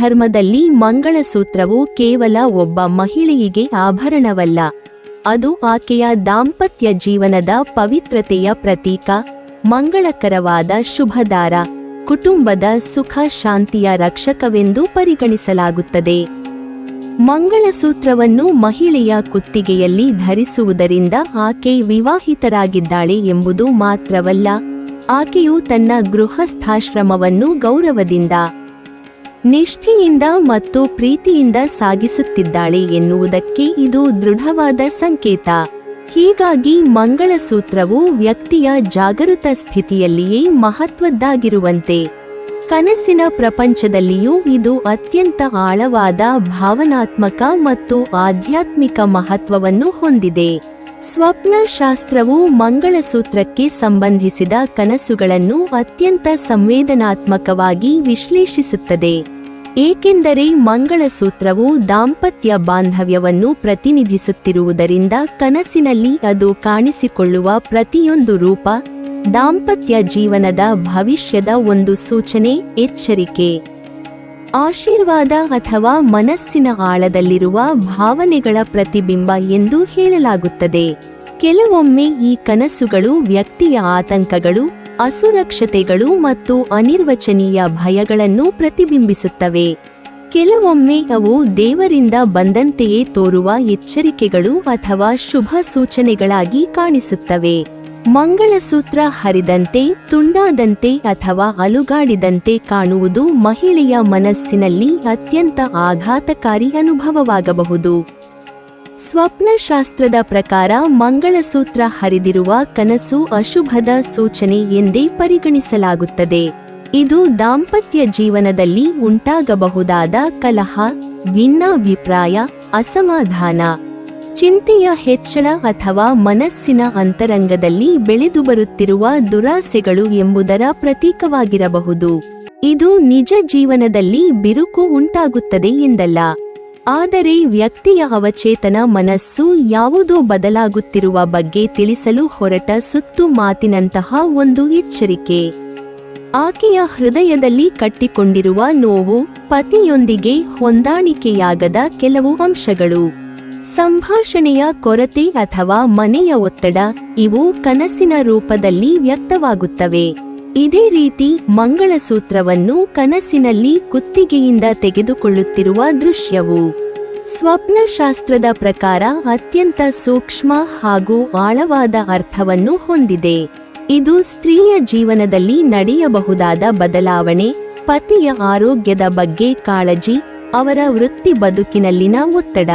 ಧರ್ಮದಲ್ಲಿ ಮಂಗಳಸೂತ್ರವು ಕೇವಲ ಒಬ್ಬ ಮಹಿಳೆಯಿಗೆ ಆಭರಣವಲ್ಲ. ಅದು ಆಕೆಯ ದಾಂಪತ್ಯ ಜೀವನದ ಪವಿತ್ರತೆಯ ಪ್ರತೀಕ, ಮಂಗಳಕರವಾದ ಶುಭದಾರ, ಕುಟುಂಬದ ಸುಖ ಶಾಂತಿಯ ರಕ್ಷಕವೆಂದು ಪರಿಗಣಿಸಲಾಗುತ್ತದೆ. ಮಂಗಳಸೂತ್ರವನ್ನು ಮಹಿಳೆಯ ಕುತ್ತಿಗೆಯಲ್ಲಿ ಧರಿಸುವುದರಿಂದ ಆಕೆ ವಿವಾಹಿತರಾಗಿದ್ದಾಳೆ ಎಂಬುದು ಮಾತ್ರವಲ್ಲ, ಆಕೆಯು ತನ್ನ ಗೃಹಸ್ಥಾಶ್ರಮವನ್ನು ಗೌರವದಿಂದ ನಿಷ್ಠೆಯಿಂದ ಮತ್ತು ಪ್ರೀತಿಯಿಂದ ಸಾಗಿಸುತ್ತಿದ್ದಾಳೆ ಎನ್ನುವುದಕ್ಕೆ ಇದು ದೃಢವಾದ ಸಂಕೇತ. ಹೀಗಾಗಿ ಮಂಗಳಸೂತ್ರವು ವ್ಯಕ್ತಿಯ ಜಾಗೃತ ಸ್ಥಿತಿಯಲ್ಲಿಯೇ ಮಹತ್ವದ್ದಾಗಿರುವಂತೆ. ಕನಸಿನ ಪ್ರಪಂಚದಲ್ಲಿಯೂ ಇದು ಅತ್ಯಂತ ಆಳವಾದ ಭಾವನಾತ್ಮಕ ಮತ್ತು ಆಧ್ಯಾತ್ಮಿಕ ಮಹತ್ವವನ್ನು ಹೊಂದಿದೆ. ಸ್ವಪ್ನಶಾಸ್ತ್ರವು ಮಂಗಳಸೂತ್ರಕ್ಕೆ ಸಂಬಂಧಿಸಿದ ಕನಸುಗಳನ್ನು ಅತ್ಯಂತ ಸಂವೇದನಾತ್ಮಕವಾಗಿ ವಿಶ್ಲೇಷಿಸುತ್ತದೆ. ಏಕೆಂದರೆ ಮಂಗಳಸೂತ್ರವು ದಾಂಪತ್ಯ ಬಾಂಧವ್ಯವನ್ನು ಪ್ರತಿನಿಧಿಸುತ್ತಿರುವುದರಿಂದ ಕನಸಿನಲ್ಲಿ ಅದು ಕಾಣಿಸಿಕೊಳ್ಳುವ ಪ್ರತಿಯೊಂದು ರೂಪ, ದಾಂಪತ್ಯ ಜೀವನದ ಭವಿಷ್ಯದ ಒಂದು ಸೂಚನೆ, ಎಚ್ಚರಿಕೆ. ಆಶೀರ್ವಾದ ಅಥವಾ ಮನಸ್ಸಿನ ಆಳದಲ್ಲಿರುವ ಭಾವನೆಗಳ ಪ್ರತಿಬಿಂಬ ಎಂದು ಹೇಳಲಾಗುತ್ತದೆ. ಕೆಲವೊಮ್ಮೆ ಈ ಕನಸುಗಳು ವ್ಯಕ್ತಿಯ ಆತಂಕಗಳು ಅಸುರಕ್ಷತೆಗಳು ಮತ್ತು ಅನಿರ್ವಚನೀಯ ಭಯಗಳನ್ನು ಪ್ರತಿಬಿಂಬಿಸುತ್ತವೆ. ಕೆಲವೊಮ್ಮೆ ಅವು ದೇವರಿಂದ ಬಂದಂತೆಯೇ ತೋರುವ ಎಚ್ಚರಿಕೆಗಳು ಅಥವಾ ಶುಭ ಸೂಚನೆಗಳಾಗಿ ಕಾಣಿಸುತ್ತವೆ. ಮಂಗಳಸೂತ್ರ ಹರಿದಂತೆ, ತುಂಡಾದಂತೆ ಅಥವಾ ಅಲುಗಾಡಿದಂತೆ ಕಾಣುವುದು ಮಹಿಳೆಯ ಮನಸ್ಸಿನಲ್ಲಿ ಅತ್ಯಂತ ಆಘಾತಕಾರಿ ಅನುಭವವಾಗಬಹುದು. ಸ್ವಪ್ನಶಾಸ್ತ್ರದ ಪ್ರಕಾರ ಮಂಗಳಸೂತ್ರ ಹರಿದಿರುವ ಕನಸು ಅಶುಭದ ಸೂಚನೆ ಎಂದೇ ಪರಿಗಣಿಸಲಾಗುತ್ತದೆ. ಇದು ದಾಂಪತ್ಯ ಜೀವನದಲ್ಲಿ ಉಂಟಾಗಬಹುದಾದ ಕಲಹ, ಭಿನ್ನಾಭಿಪ್ರಾಯ, ಅಸಮಾಧಾನ. ಚಿಂತೆಯ ಹೆಚ್ಚಳ ಅಥವಾ ಮನಸ್ಸಿನ ಅಂತರಂಗದಲ್ಲಿ ಬೆಳೆದು ಬರುತ್ತಿರುವ ದುರಾಸೆಗಳು ಎಂಬುದರ ಪ್ರತೀಕವಾಗಿರಬಹುದು. ಇದು ನಿಜ ಜೀವನದಲ್ಲಿ ಬಿರುಕು ಉಂಟಾಗುತ್ತದೆ ಎಂದಲ್ಲ. ಆದರೆ ವ್ಯಕ್ತಿಯ ಅವಚೇತನ ಮನಸ್ಸು ಯಾವುದೋ ಬದಲಾಗುತ್ತಿರುವ ಬಗ್ಗೆ ತಿಳಿಸಲು ಹೊರಟ ಸುತ್ತು ಮಾತಿನಂತಹ ಒಂದು ಎಚ್ಚರಿಕೆ. ಆಕೆಯ ಹೃದಯದಲ್ಲಿ ಕಟ್ಟಿಕೊಂಡಿರುವ ನೋವು ಪತಿಯೊಂದಿಗೆ ಹೊಂದಾಣಿಕೆಯಾಗದ ಕೆಲವು ಅಂಶಗಳು. ಸಂಭಾಷಣೆಯ ಕೊರತೆ ಅಥವಾ ಮನೆಯ ಒತ್ತಡ ಇವು ಕನಸಿನ ರೂಪದಲ್ಲಿ ವ್ಯಕ್ತವಾಗುತ್ತವೆ. ಇದೇ ರೀತಿ ಮಂಗಳಸೂತ್ರವನ್ನು ಕನಸಿನಲ್ಲಿ ಕುತ್ತಿಗೆಯಿಂದ ತೆಗೆದುಕೊಳ್ಳುತ್ತಿರುವ ದೃಶ್ಯವು ಸ್ವಪ್ನಶಾಸ್ತ್ರದ ಪ್ರಕಾರ ಅತ್ಯಂತ ಸೂಕ್ಷ್ಮ ಹಾಗೂ ಆಳವಾದ ಅರ್ಥವನ್ನು ಹೊಂದಿದೆ. ಇದು ಸ್ತ್ರೀಯ ಜೀವನದಲ್ಲಿ ನಡೆಯಬಹುದಾದ ಬದಲಾವಣೆ, ಪತಿಯ ಆರೋಗ್ಯದ ಬಗ್ಗೆ ಕಾಳಜಿ, ಅವರ ವೃತ್ತಿ ಬದುಕಿನಲ್ಲಿನ ಒತ್ತಡ,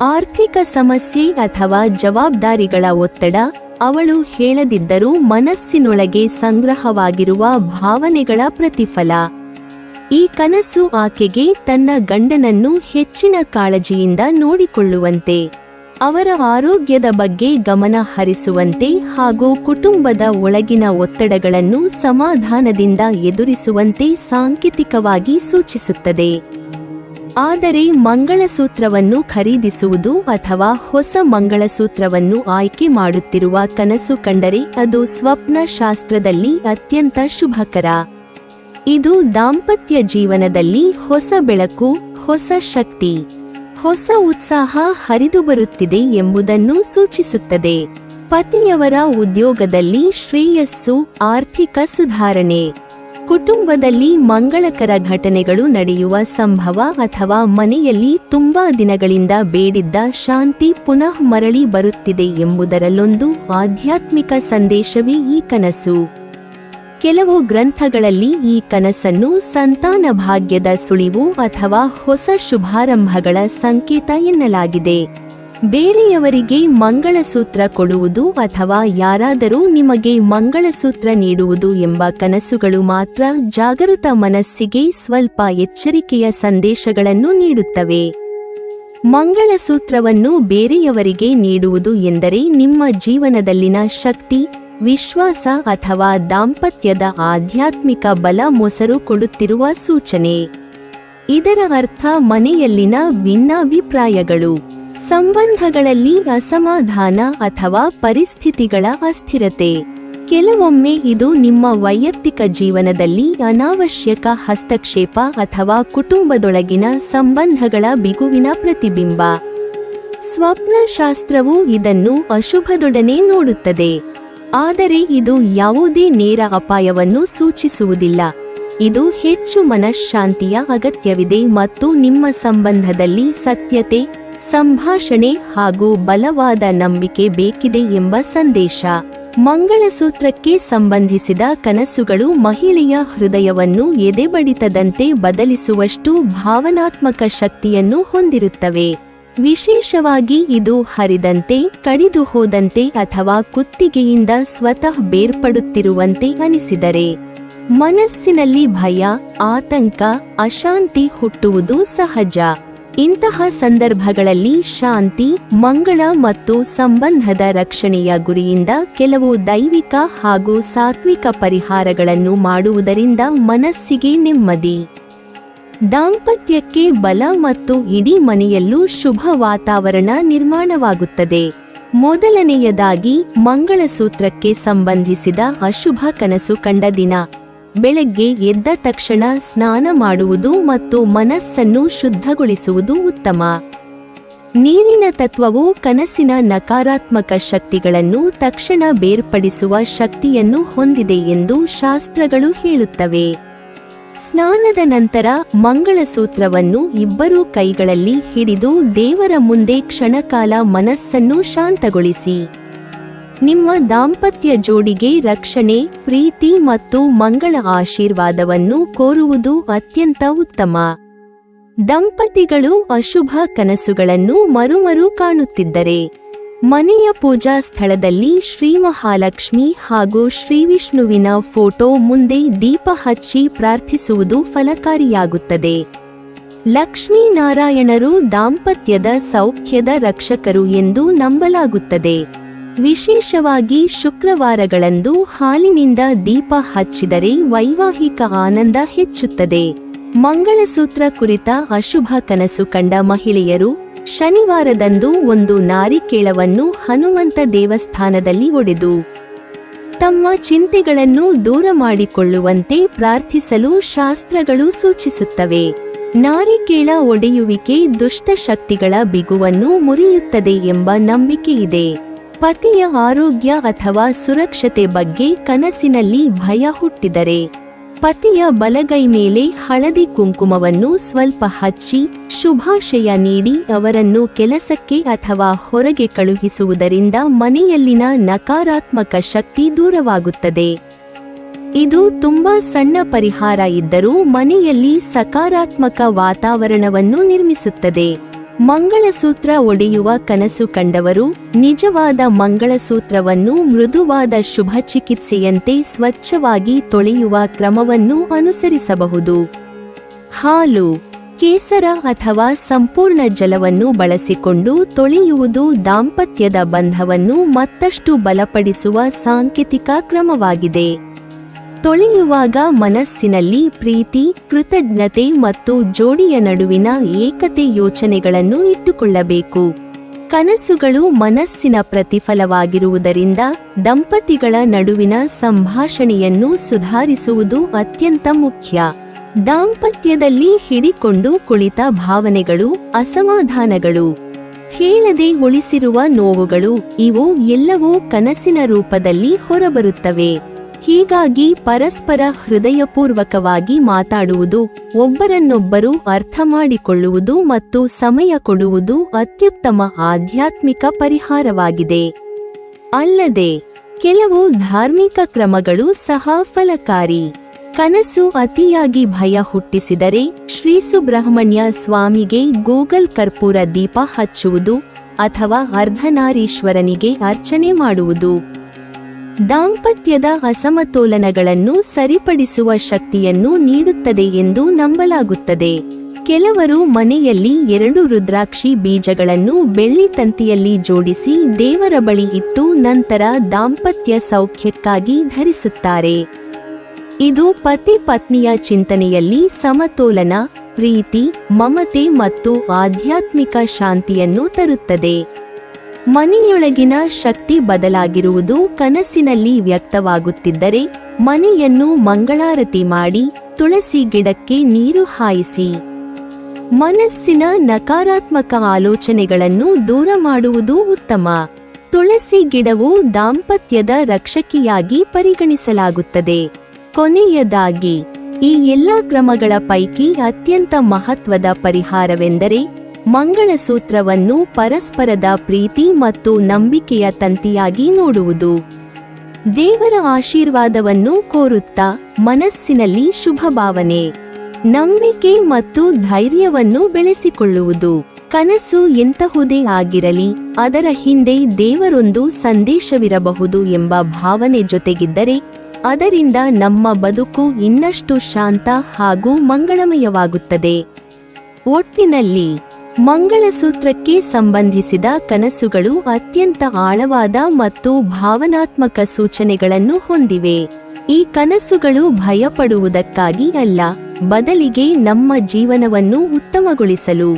ಆರ್ಥಿಕ ಸಮಸ್ಯೆ ಅಥವಾ ಜವಾಬ್ದಾರಿಗಳ ಒತ್ತಡ ಅವಳು ಹೇಳದಿದ್ದರೂ ಮನಸ್ಸಿನೊಳಗೆ ಸಂಗ್ರಹವಾಗಿರುವ ಭಾವನೆಗಳ ಪ್ರತಿಫಲ. ಈ ಕನಸು ಆಕೆಗೆ ತನ್ನ ಗಂಡನನ್ನು ಹೆಚ್ಚಿನ ಕಾಳಜಿಯಿಂದ ನೋಡಿಕೊಳ್ಳುವಂತೆ, ಅವರ ಆರೋಗ್ಯದ ಬಗ್ಗೆ ಗಮನ ಹರಿಸುವಂತೆ ಹಾಗೂ ಕುಟುಂಬದ ಒಳಗಿನ ಒತ್ತಡಗಳನ್ನು ಸಮಾಧಾನದಿಂದ ಎದುರಿಸುವಂತೆ ಸಾಂಕೇತಿಕವಾಗಿ ಸೂಚಿಸುತ್ತದೆ. ಆದರೆ ಮಂಗಳಸೂತ್ರವನ್ನು ಖರೀದಿಸುವುದು ಅಥವಾ ಹೊಸ ಮಂಗಳಸೂತ್ರವನ್ನು ಆಯ್ಕೆ ಮಾಡುತ್ತಿರುವ ಕನಸು ಕಂಡರೆ ಅದು ಸ್ವಪ್ನ ಶಾಸ್ತ್ರದಲ್ಲಿ ಅತ್ಯಂತ ಶುಭಕರ. ಇದು ದಾಂಪತ್ಯ ಜೀವನದಲ್ಲಿ ಹೊಸ ಬೆಳಕು, ಹೊಸ ಶಕ್ತಿ, ಹೊಸ ಉತ್ಸಾಹ ಹರಿದು ಬರುತ್ತಿದೆ ಎಂಬುದನ್ನು ಸೂಚಿಸುತ್ತದೆ. ಪತಿಯವರ ಉದ್ಯೋಗದಲ್ಲಿ ಶ್ರೇಯಸ್ಸು, ಆರ್ಥಿಕ ಸುಧಾರಣೆ. ಕುಟುಂಬದಲ್ಲಿ ಮಂಗಳಕರ ಘಟನೆಗಳು ನಡೆಯುವ ಸಂಭವ ಅಥವಾ ಮನೆಯಲ್ಲಿ ತುಂಬಾ ದಿನಗಳಿಂದ ಬೇಡಿದ್ದ ಶಾಂತಿ ಪುನಃ ಮರಳಿ ಬರುತ್ತಿದೆ ಎಂಬುದರಲ್ಲೊಂದು ಆಧ್ಯಾತ್ಮಿಕ ಸಂದೇಶವೇ ಈ ಕನಸು. ಕೆಲವು ಗ್ರಂಥಗಳಲ್ಲಿ ಈ ಕನಸನ್ನು ಸಂತಾನ ಭಾಗ್ಯದ ಸುಳಿವು ಅಥವಾ ಹೊಸ ಶುಭಾರಂಭಗಳ ಸಂಕೇತ ಎನ್ನಲಾಗಿದೆ. ಬೇರೆಯವರಿಗೆ ಮಂಗಳಸೂತ್ರ ಕೊಡುವುದು ಅಥವಾ ಯಾರಾದರೂ ನಿಮಗೆ ಮಂಗಳಸೂತ್ರ ನೀಡುವುದು ಎಂಬ ಕನಸುಗಳು ಮಾತ್ರ ಜಾಗೃತ ಮನಸ್ಸಿಗೆ ಸ್ವಲ್ಪ ಎಚ್ಚರಿಕೆಯ ಸಂದೇಶಗಳನ್ನು ನೀಡುತ್ತವೆ. ಮಂಗಳಸೂತ್ರವನ್ನು ಬೇರೆಯವರಿಗೆ ನೀಡುವುದು ಎಂದರೆ ನಿಮ್ಮ ಜೀವನದಲ್ಲಿನ ಶಕ್ತಿ, ವಿಶ್ವಾಸ ಅಥವಾ ದಾಂಪತ್ಯದ ಆಧ್ಯಾತ್ಮಿಕ ಬಲ ಮೊಸರು ಕೊಡುತ್ತಿರುವ ಸೂಚನೆ. ಇದರ ಅರ್ಥ ಮನೆಯಲ್ಲಿನ ಭಿನ್ನಾಭಿಪ್ರಾಯಗಳು. ಸಂಬಂಧಗಳಲ್ಲಿ ಅಸಮಾಧಾನ ಅಥವಾ ಪರಿಸ್ಥಿತಿಗಳ ಅಸ್ಥಿರತೆ. ಕೆಲವೊಮ್ಮೆ ಇದು ನಿಮ್ಮ ವೈಯಕ್ತಿಕ ಜೀವನದಲ್ಲಿ ಅನಾವಶ್ಯಕ ಹಸ್ತಕ್ಷೇಪ ಅಥವಾ ಕುಟುಂಬದೊಳಗಿನ ಸಂಬಂಧಗಳ ಬಿಗುವಿನ ಪ್ರತಿಬಿಂಬ. ಸ್ವಪ್ನಶಾಸ್ತ್ರವು ಇದನ್ನು ಅಶುಭದೊಡನೆ ನೋಡುತ್ತದೆ. ಆದರೆ ಇದು ಯಾವುದೇ ನೇರ ಅಪಾಯವನ್ನು ಸೂಚಿಸುವುದಿಲ್ಲ. ಇದು ಹೆಚ್ಚು ಮನಃಶಾಂತಿಯ ಅಗತ್ಯವಿದೆ ಮತ್ತು ನಿಮ್ಮ ಸಂಬಂಧದಲ್ಲಿ ಸತ್ಯತೆ ಸಂಭಾಷಣೆ ಹಾಗೂ ಬಲವಾದ ನಂಬಿಕೆ ಬೇಕಿದೆ ಎಂಬ ಸಂದೇಶ. ಮಂಗಳಸೂತ್ರಕ್ಕೆ ಸಂಬಂಧಿಸಿದ ಕನಸುಗಳು ಮಹಿಳೆಯ ಹೃದಯವನ್ನು ಎದೆಬಡಿತದಂತೆ ಬದಲಿಸುವಷ್ಟು ಭಾವನಾತ್ಮಕ ಶಕ್ತಿಯನ್ನು ಹೊಂದಿರುತ್ತವೆ. ವಿಶೇಷವಾಗಿ ಇದು ಹರಿದಂತೆ, ಕಡಿದು ಹೋದಂತೆ ಅಥವಾ ಕುತ್ತಿಗೆಯಿಂದ ಸ್ವತಃ ಬೇರ್ಪಡುತ್ತಿರುವಂತೆ ಅನಿಸಿದರೆ. ಮನಸ್ಸಿನಲ್ಲಿ ಭಯ, ಆತಂಕ, ಅಶಾಂತಿ ಹುಟ್ಟುವುದು ಸಹಜ. ಇಂತಹ ಸಂದರ್ಭಗಳಲ್ಲಿ ಶಾಂತಿ, ಮಂಗಳ ಮತ್ತು ಸಂಬಂಧದ ರಕ್ಷಣೆಯ ಗುರಿಯಿಂದ ಕೆಲವು ದೈವಿಕ ಹಾಗೂ ಸಾತ್ವಿಕ ಪರಿಹಾರಗಳನ್ನು ಮಾಡುವುದರಿಂದ ಮನಸ್ಸಿಗೆ ನೆಮ್ಮದಿ. ದಾಂಪತ್ಯಕ್ಕೆ ಬಲ ಮತ್ತು ಇಡೀ ಮನೆಯಲ್ಲೂ ಶುಭ ವಾತಾವರಣ ನಿರ್ಮಾಣವಾಗುತ್ತದೆ. ಮೊದಲನೆಯದಾಗಿ ಮಂಗಳಸೂತ್ರಕ್ಕೆ ಸಂಬಂಧಿಸಿದ ಅಶುಭ ಕನಸು ಕಂಡ ದಿನ. ಬೆಳಗ್ಗೆ ಎದ್ದ ತಕ್ಷಣ ಸ್ನಾನ ಮಾಡುವುದು ಮತ್ತು ಮನಸ್ಸನ್ನು ಶುದ್ಧಗೊಳಿಸುವುದು ಉತ್ತಮ. ನೀರಿನ ತತ್ವವು ಕನಸಿನ ನಕಾರಾತ್ಮಕ ಶಕ್ತಿಗಳನ್ನು ತಕ್ಷಣ ಬೇರ್ಪಡಿಸುವ ಶಕ್ತಿಯನ್ನು ಹೊಂದಿದೆ ಎಂದು ಶಾಸ್ತ್ರಗಳು ಹೇಳುತ್ತವೆ. ಸ್ನಾನದ ನಂತರ ಮಂಗಳಸೂತ್ರವನ್ನು ಇಬ್ಬರೂ ಕೈಗಳಲ್ಲಿ ಹಿಡಿದು ದೇವರ ಮುಂದೆ ಕ್ಷಣಕಾಲ ಮನಸ್ಸನ್ನು ಶಾಂತಗೊಳಿಸಿ. ನಿಮ್ಮ ದಾಂಪತ್ಯ ಜೋಡಿಗೆ ರಕ್ಷಣೆ, ಪ್ರೀತಿ ಮತ್ತು ಮಂಗಳ ಆಶೀರ್ವಾದವನ್ನು ಕೋರುವುದು ಅತ್ಯಂತ ಉತ್ತಮ. ದಂಪತಿಗಳು ಅಶುಭ ಕನಸುಗಳನ್ನು ಮರುಮರು ಕಾಣುತ್ತಿದ್ದರೆ, ಮನೆಯ ಪೂಜಾ ಸ್ಥಳದಲ್ಲಿ ಶ್ರೀ ಮಹಾಲಕ್ಷ್ಮಿ ಹಾಗೂ ಶ್ರೀ ವಿಷ್ಣುವಿನ ಫೋಟೋ ಮುಂದೆ ದೀಪ ಹಚ್ಚಿ ಪ್ರಾರ್ಥಿಸುವುದು ಫಲಕಾರಿಯಾಗುತ್ತದೆ. ಲಕ್ಷ್ಮೀನಾರಾಯಣರು ದಾಂಪತ್ಯದ ಸೌಖ್ಯದ ರಕ್ಷಕರು ಎಂದು ನಂಬಲಾಗುತ್ತದೆ. ವಿಶೇಷವಾಗಿ ಶುಕ್ರವಾರಗಳಂದು ಹಾಲಿನಿಂದ ದೀಪ ಹಚ್ಚಿದರೆ ವೈವಾಹಿಕ ಆನಂದ ಹೆಚ್ಚುತ್ತದೆ. ಮಂಗಳಸೂತ್ರ ಕುರಿತ ಅಶುಭ ಕನಸು ಕಂಡ ಮಹಿಳೆಯರು ಶನಿವಾರದಂದು ಒಂದು ನಾರಿಕೇಳವನ್ನು ಹನುಮಂತ ದೇವಸ್ಥಾನದಲ್ಲಿ ಒಡೆದು ತಮ್ಮ ಚಿಂತೆಗಳನ್ನು ದೂರ ಮಾಡಿಕೊಳ್ಳುವಂತೆ ಪ್ರಾರ್ಥಿಸಲು ಶಾಸ್ತ್ರಗಳು ಸೂಚಿಸುತ್ತವೆ. ನಾರಿಕೇಳ ಒಡೆಯುವಿಕೆ ದುಷ್ಟ ಶಕ್ತಿಗಳ ಬಿಗುವನ್ನು ಮುರಿಯುತ್ತದೆ ಎಂಬ ನಂಬಿಕೆಯಿದೆ ಪತಿಯ ಆರೋಗ್ಯ ಅಥವಾ ಸುರಕ್ಷತೆ ಬಗ್ಗೆ ಕನಸಿನಲ್ಲಿ ಭಯ ಹುಟ್ಟಿದರೆ ಪತಿಯ ಬಲಗೈ ಮೇಲೆ ಹಳದಿ ಕುಂಕುಮವನ್ನು ಸ್ವಲ್ಪ ಹಚ್ಚಿ ಶುಭಾಶಯ ನೀಡಿ ಅವರನ್ನು ಕೆಲಸಕ್ಕೆ ಅಥವಾ ಹೊರಗೆ ಕಳುಹಿಸುವುದರಿಂದ ಮನೆಯಲ್ಲಿನ ನಕಾರಾತ್ಮಕ ಶಕ್ತಿ ದೂರವಾಗುತ್ತದೆ. ಇದು ತುಂಬಾ ಸಣ್ಣ ಪರಿಹಾರ ಇದ್ದರೂ ಮನೆಯಲ್ಲಿ ಸಕಾರಾತ್ಮಕ ವಾತಾವರಣವನ್ನು ನಿರ್ಮಿಸುತ್ತದೆ. ಮಂಗಳಸೂತ್ರ ಒಡೆಯುವ ಕನಸು ಕಂಡವರು ನಿಜವಾದ ಮಂಗಳಸೂತ್ರವನ್ನು ಮೃದುವಾದ ಶುಭ ಚಿಕಿತ್ಸೆಯಂತೆ ಸ್ವಚ್ಛವಾಗಿ ತೊಳೆಯುವ ಕ್ರಮವನ್ನು ಅನುಸರಿಸಬಹುದು. ಹಾಲು, ಕೇಸರ ಅಥವಾ ಸಂಪೂರ್ಣ ಜಲವನ್ನು ಬಳಸಿಕೊಂಡು ತೊಳೆಯುವುದು ದಾಂಪತ್ಯದ ಬಂಧವನ್ನು ಮತ್ತಷ್ಟು ಬಲಪಡಿಸುವ ಸಾಂಕೇತಿಕ ಕ್ರಮವಾಗಿದೆ. ತೊಳೆಯುವಾಗ ಮನಸ್ಸಿನಲ್ಲಿ ಪ್ರೀತಿ, ಕೃತಜ್ಞತೆ ಮತ್ತು ಜೋಡಿಯ ನಡುವಿನ ಏಕತೆ ಯೋಚನೆಗಳನ್ನು ಇಟ್ಟುಕೊಳ್ಳಬೇಕು. ಕನಸುಗಳು ಮನಸ್ಸಿನ ಪ್ರತಿಫಲವಾಗಿರುವುದರಿಂದ ದಂಪತಿಗಳ ನಡುವಿನ ಸಂಭಾಷಣೆಯನ್ನು ಸುಧಾರಿಸುವುದು ಅತ್ಯಂತ ಮುಖ್ಯ. ದಾಂಪತ್ಯದಲ್ಲಿ ಹಿಡಿಕೊಂಡು ಕುಳಿತ ಭಾವನೆಗಳು, ಅಸಮಾಧಾನಗಳು, ಹೇಳದೆ ಉಳಿಸಿರುವ ನೋವುಗಳು ಇವು ಎಲ್ಲವೂ ಕನಸಿನ ರೂಪದಲ್ಲಿ ಹೊರಬರುತ್ತವೆ. ಹೀಗಾಗಿ ಪರಸ್ಪರ ಹೃದಯಪೂರ್ವಕವಾಗಿ ಮಾತಾಡುವುದು, ಒಬ್ಬರನ್ನೊಬ್ಬರು ಅರ್ಥ ಮಾಡಿಕೊಳ್ಳುವುದು ಮತ್ತು ಸಮಯ ಕೊಡುವುದು ಅತ್ಯುತ್ತಮ ಆಧ್ಯಾತ್ಮಿಕ ಪರಿಹಾರವಾಗಿದೆ. ಅಲ್ಲದೆ, ಕೆಲವು ಧಾರ್ಮಿಕ ಕ್ರಮಗಳು ಸಹ ಫಲಕಾರಿ. ಕನಸು ಅತಿಯಾಗಿ ಭಯ ಹುಟ್ಟಿಸಿದರೆ ಶ್ರೀ ಸುಬ್ರಹ್ಮಣ್ಯ ಸ್ವಾಮಿಗೆ ಗೂಗಲ್ ಕರ್ಪೂರ ದೀಪ ಹಚ್ಚುವುದು ಅಥವಾ ಅರ್ಧನಾರೀಶ್ವರನಿಗೆ ಅರ್ಚನೆ ಮಾಡುವುದು. ದಾಂಪತ್ಯದ ಅಸಮತೋಲನಗಳನ್ನು ಸರಿಪಡಿಸುವ ಶಕ್ತಿಯನ್ನು ನೀಡುತ್ತದೆ ಎಂದು ನಂಬಲಾಗುತ್ತದೆ. ಕೆಲವರು ಮನೆಯಲ್ಲಿ ಎರಡು ರುದ್ರಾಕ್ಷಿ ಬೀಜಗಳನ್ನು ಬೆಳ್ಳಿ ತಂತಿಯಲ್ಲಿ ಜೋಡಿಸಿ ದೇವರ ಬಳಿ ಇಟ್ಟು ನಂತರ ದಾಂಪತ್ಯ ಸೌಖ್ಯಕ್ಕಾಗಿ ಧರಿಸುತ್ತಾರೆ. ಇದು ಪತಿ ಪತ್ನಿಯ ಚಿಂತನೆಯಲ್ಲಿ ಸಮತೋಲನ, ಪ್ರೀತಿ, ಮಮತೆ ಮತ್ತು ಆಧ್ಯಾತ್ಮಿಕ ಶಾಂತಿಯನ್ನು ತರುತ್ತದೆ. ಮನೆಯೊಳಗಿನ ಶಕ್ತಿ ಬದಲಾಗಿರುವುದು ಕನಸಿನಲ್ಲಿ ವ್ಯಕ್ತವಾಗುತ್ತಿದ್ದರೆ ಮನೆಯನ್ನು ಮಂಗಳಾರತಿ ಮಾಡಿ ತುಳಸಿ ಗಿಡಕ್ಕೆ ನೀರು ಹಾಯಿಸಿ. ಮನಸ್ಸಿನ ನಕಾರಾತ್ಮಕ ಆಲೋಚನೆಗಳನ್ನು ದೂರ ಮಾಡುವುದು ಉತ್ತಮ. ತುಳಸಿ ಗಿಡವು ದಾಂಪತ್ಯದ ರಕ್ಷಕಿಯಾಗಿ ಪರಿಗಣಿಸಲಾಗುತ್ತದೆ. ಕೊನೆಯದಾಗಿ, ಈ ಎಲ್ಲ ಕ್ರಮಗಳ ಪೈಕಿ ಅತ್ಯಂತ ಮಹತ್ವದ ಪರಿಹಾರವೆಂದರೆ ಮಂಗಳಸೂತ್ರವನ್ನು ಪರಸ್ಪರದ ಪ್ರೀತಿ ಮತ್ತು ನಂಬಿಕೆಯ ತಂತಿಯಾಗಿ ನೋಡುವುದು. ದೇವರ ಆಶೀರ್ವಾದವನ್ನು ಕೋರುತ್ತಾ ಮನಸ್ಸಿನಲ್ಲಿ ಶುಭ ಭಾವನೆ ನಂಬಿಕೆ ಮತ್ತು ಧೈರ್ಯವನ್ನು ಬೆಳೆಸಿಕೊಳ್ಳುವುದು. ಕನಸು ಎಂತಹುದೇ ಆಗಿರಲಿ, ಅದರ ಹಿಂದೆ ದೇವರೊಂದು ಸಂದೇಶವಿರಬಹುದು ಎಂಬ ಭಾವನೆ ಜೊತೆಗಿದ್ದರೆ, ಅದರಿಂದ ನಮ್ಮ ಬದುಕು ಇನ್ನಷ್ಟು ಶಾಂತ ಹಾಗೂ ಮಂಗಳಮಯವಾಗುತ್ತದೆ. ಒಟ್ಟಿನಲ್ಲಿ ಮಂಗಳಸೂತ್ರಕ್ಕೆ ಸಂಬಂಧಿಸಿದ ಕನಸುಗಳು ಅತ್ಯಂತ ಆಳವಾದ ಮತ್ತು ಭಾವನಾತ್ಮಕ ಸೂಚನೆಗಳನ್ನು ಹೊಂದಿವೆ. ಈ ಕನಸುಗಳು ಭಯಪಡುವುದಕ್ಕಾಗಿ ಅಲ್ಲ, ಬದಲಿಗೆ ನಮ್ಮ ಜೀವನವನ್ನು ಉತ್ತಮಗೊಳಿಸಲು.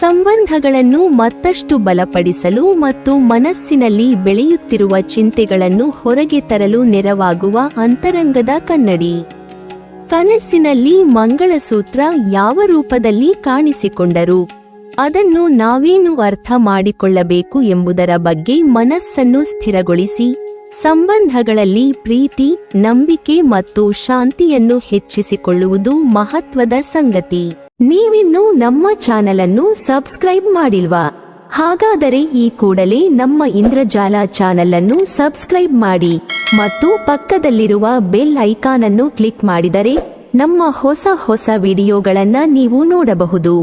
ಸಂಬಂಧಗಳನ್ನು ಮತ್ತಷ್ಟು ಬಲಪಡಿಸಲು ಮತ್ತು ಮನಸ್ಸಿನಲ್ಲಿ ಬೆಳೆಯುತ್ತಿರುವ ಚಿಂತೆಗಳನ್ನು ಹೊರಗೆ ತರಲು ನೆರವಾಗುವ ಅಂತರಂಗದ ಕನ್ನಡಿ. ಕನಸಿನಲ್ಲಿ ಮಂಗಳಸೂತ್ರ ಯಾವ ರೂಪದಲ್ಲಿ ಕಾಣಿಸಿಕೊಂಡರು? ಅದನ್ನು ನಾವೇನು ಅರ್ಥ ಮಾಡಿಕೊಳ್ಳಬೇಕು ಎಂಬುದರ ಬಗ್ಗೆ ಮನಸ್ಸನ್ನು ಸ್ಥಿರಗೊಳಿಸಿ, ಸಂಬಂಧಗಳಲ್ಲಿ ಪ್ರೀತಿ, ನಂಬಿಕೆ ಮತ್ತು ಶಾಂತಿಯನ್ನು ಹೆಚ್ಚಿಸಿಕೊಳ್ಳುವುದು ಮಹತ್ವದ ಸಂಗತಿ. ನೀವಿನ್ನೂ ನಮ್ಮ ಚಾನೆಲ್ ಅನ್ನು ಸಬ್ಸ್ಕ್ರೈಬ್ ಮಾಡಿಲ್ವಾ? ಹಾಗಾದರೆ ಈ ಕೂಡಲೇ ನಮ್ಮ ಇಂದ್ರಜಾಲ ಚಾನೆಲ್ ಅನ್ನು ಸಬ್ಸ್ಕ್ರೈಬ್ ಮಾಡಿ ಮತ್ತು ಪಕ್ಕದಲ್ಲಿರುವ ಬೆಲ್ ಐಕಾನ್ ಅನ್ನು ಕ್ಲಿಕ್ ಮಾಡಿದರೆ ನಮ್ಮ ಹೊಸ ಹೊಸ ವಿಡಿಯೋಗಳನ್ನು ನೀವು ನೋಡಬಹುದು.